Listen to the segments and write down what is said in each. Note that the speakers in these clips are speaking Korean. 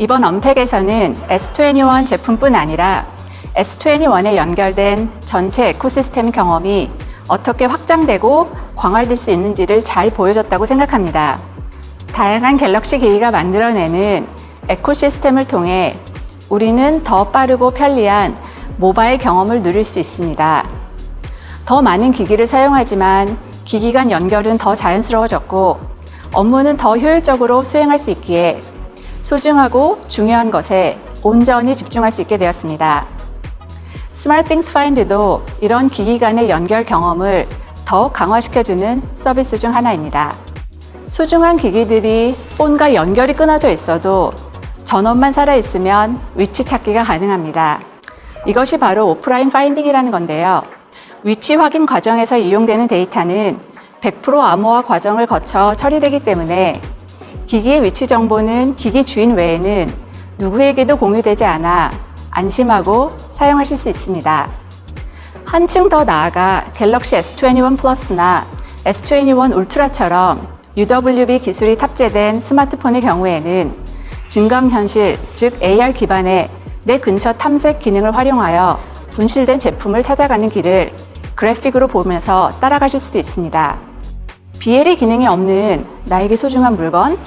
이번 언팩에서는 S21 제품뿐 아니라 S21에 연결된 전체 에코시스템 경험이 어떻게 확장되고 광활될 수 있는지를 잘 보여줬다고 생각합니다. 다양한 갤럭시 기기가 만들어내는 에코시스템을 통해 우리는 더 빠르고 편리한 모바일 경험을 누릴 수 있습니다. 더 많은 기기를 사용하지만 기기 간 연결은 더 자연스러워졌고 업무는 더 효율적으로 수행할 수 있기에 소중하고 중요한 것에 온전히 집중할 수 있게 되었습니다. 스마트 띵스 파인드도 이런 기기 간의 연결 경험을 더욱 강화시켜주는 서비스 중 하나입니다. 소중한 기기들이 폰과 연결이 끊어져 있어도 전원만 살아있으면 위치 찾기가 가능합니다. 이것이 바로 오프라인 파인딩이라는 건데요. 위치 확인 과정에서 이용되는 데이터는 100% 암호화 과정을 거쳐 처리되기 때문에 기기의 위치 정보는 기기 주인 외에는 누구에게도 공유되지 않아 안심하고 사용하실 수 있습니다. 한층 더 나아가 갤럭시 S21 플러스나 S21 울트라처럼 UWB 기술이 탑재된 스마트폰의 경우에는 증강현실, 즉 AR 기반의 내 근처 탐색 기능을 활용하여 분실된 제품을 찾아가는 길을 그래픽으로 보면서 따라가실 수도 있습니다. BLE 기능이 없는 나에게 소중한 물건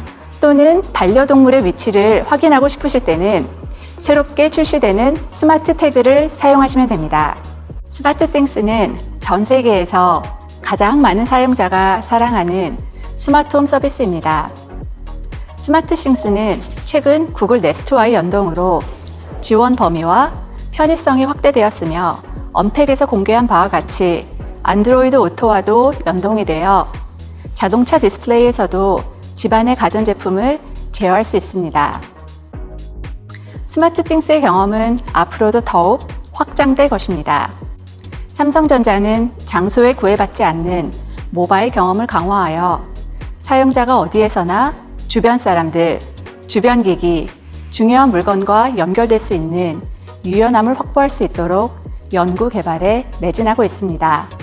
또는 반려동물의 위치를 확인하고 싶으실 때는 새롭게 출시되는 스마트 태그를 사용하시면 됩니다. 스마트 띵스는 전 세계에서 가장 많은 사용자가 사랑하는 스마트홈 서비스입니다. 스마트 싱스는 최근 구글 네스트와의 연동으로 지원 범위와 편의성이 확대되었으며 언팩에서 공개한 바와 같이 안드로이드 오토와도 연동이 되어 자동차 디스플레이에서도 집안의 가전제품을 제어할 수 있습니다. 스마트띵스의 경험은 앞으로도 더욱 확장될 것입니다. 삼성전자는 장소에 구애받지 않는 모바일 경험을 강화하여 사용자가 어디에서나 주변 사람들, 주변 기기, 중요한 물건과 연결될 수 있는 유연함을 확보할 수 있도록 연구 개발에 매진하고 있습니다.